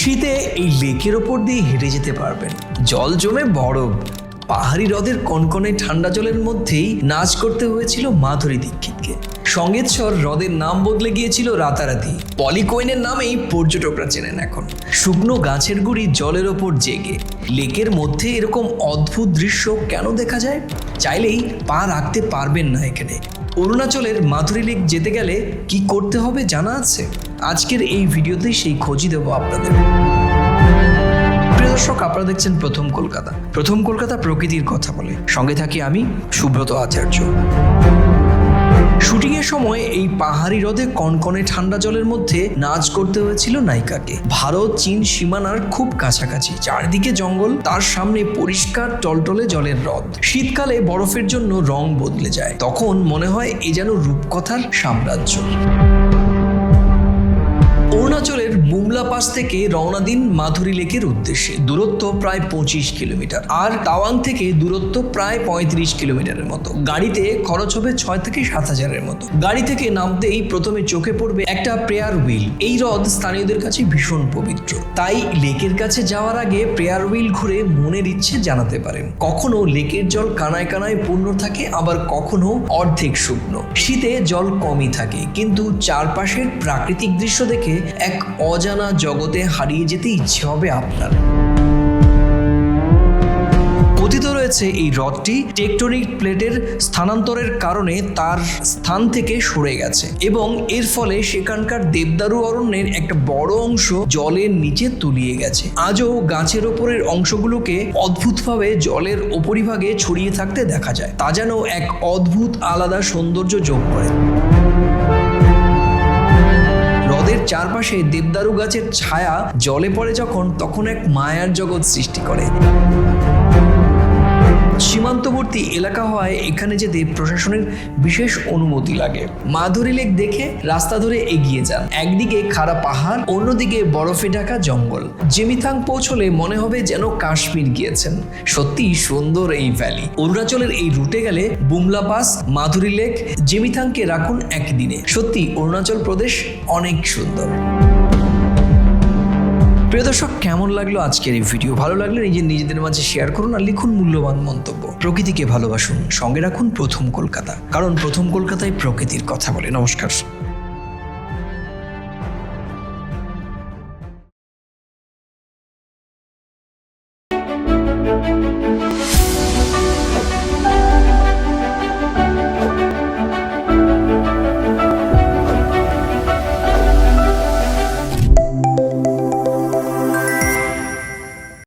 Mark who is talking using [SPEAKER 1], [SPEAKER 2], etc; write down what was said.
[SPEAKER 1] শীতে এই লেকের ওপর দিয়ে হেঁটে যেতে পারবেন। জল জমে বরফ, পাহাড়ি হ্রদের কনকনে ঠান্ডা জলের মধ্যেই নাচ করতে হয়েছিল মাধুরী দীক্ষিতকে। সঙ্গীতস্বর হ্রদের নাম বদলে গিয়েছিল রাতারাতি। পলিকোয়েনের নামেই পর্যটকরা চেনেন এখন। শুকনো গাছের গুড়ি জলের ওপর জেগে। লেকের মধ্যে এরকম অদ্ভুত দৃশ্য কেন দেখা যায়? চাইলেই পা রাখতে পারবেন না এখানে। অরুণাচলের মাধুরী লেক যেতে গেলে কি করতে হবে জানা আছে? আজকের এই ভিডিওতেই সেই খোঁজই দেবো আপনাদের। দর্শক, আপনারা দেখছেন প্রথম কলকাতা। প্রথম কলকাতা প্রকৃতির কথা বলে। সঙ্গে থাকি আমি, সুব্রত আচার্য। শুটিং এর সময় এই পাহাড়ি হ্রদে কনকনে ঠান্ডা জলের মধ্যে নাচ করতে হয়েছিল নায়িকাকে। ভারত, চীন সীমানার খুব কাছাকাছি। চারদিকে জঙ্গল, তার সামনে পরিষ্কার টলটলে জলের হ্রদ। শীতকালে বরফের জন্য রং বদলে যায়। তখন মনে হয় এ যেন রূপকথার সাম্রাজ্য। পাস থেকে রওনা দিন মাধুরী লেকের উদ্দেশ্যে। দূরত্ব প্রায় পঁচিশ কিলোমিটার। আর তাওয়াং থেকে দূরত্ব প্রায় পঁয়ত্রিশ কিলোমিটারের মতো। গাড়িতে খরচ হবে ছয় থেকে সাত হাজারের মতো। গাড়ি থেকে নামতেই প্রথমে চোখে পড়বে একটা প্রেয়ার হুইল। এই হ্রদ স্থানীয়দের কাছে ভীষণ পবিত্র। তাই লেকের কাছে যাওয়ার আগে প্রেয়ার হুইল ঘুরে মনের ইচ্ছে জানাতে পারেন। কখনো লেকের জল কানায় কানায় পূর্ণ থাকে, আবার কখনো অর্ধেক শুকনো। শীতে জল কমই থাকে, কিন্তু চারপাশের প্রাকৃতিক দৃশ্য দেখে এক অজানা জগতে হারিয়ে যেতে ইচ্ছে হবে আপনার। কথিত রয়েছে এই হ্রদটি টেকটনিক প্লেটের স্থানান্তরের কারণে তার স্থান থেকে সরে গেছে এবং এর ফলে সেখানকার দেবদারু অরণ্যের একটা বড় অংশ জলের নিচে তলিয়ে গেছে। আজও গাছের ওপরের অংশগুলোকে অদ্ভুতভাবে জলের ওপরিভাগে ছড়িয়ে থাকতে দেখা যায়। তা যেন এক অদ্ভুত আলাদা সৌন্দর্য যোগ করে। হ্রদের চারপাশে দেবদারু গাছের ছায়া জলে পড়ে যখন তখন এক মায়ার জগৎ সৃষ্টি করে। সীমান্তবর্তী এলাকা হওয়ায় এখানে যেতে প্রশাসনের বিশেষ অনুমতি লাগে। মাধুরী লেক দেখে রাস্তা ধরে এগিয়ে যান। একদিকে খাড়া পাহাড়, অন্যদিকে বরফে ঢাকা জঙ্গল। জেমিথাং পৌঁছলে মনে হবে যেন কাশ্মীর গিয়েছেন। সত্যি সুন্দর এই ভ্যালি। অরুণাচলের এই রুটে গেলে বুমলা পাস, মাধুরী লেক, জেমিথাংকে রাখুন একদিনে। সত্যি অরুণাচল প্রদেশ অনেক সুন্দর। প্রিয় দর্শক, কেমন লাগল আজকের এই ভিডিও? ভালো লাগলে নিজের নিজেদের মাঝে শেয়ার করুন আর লিখুন মূল্যবান মন্তব্য। প্রকৃতিকে ভালোবাসুন। সঙ্গে রাখুন প্রথম কলকাতা। কারণ প্রথম কলকাতায় প্রকৃতির কথা বলে। নমস্কার।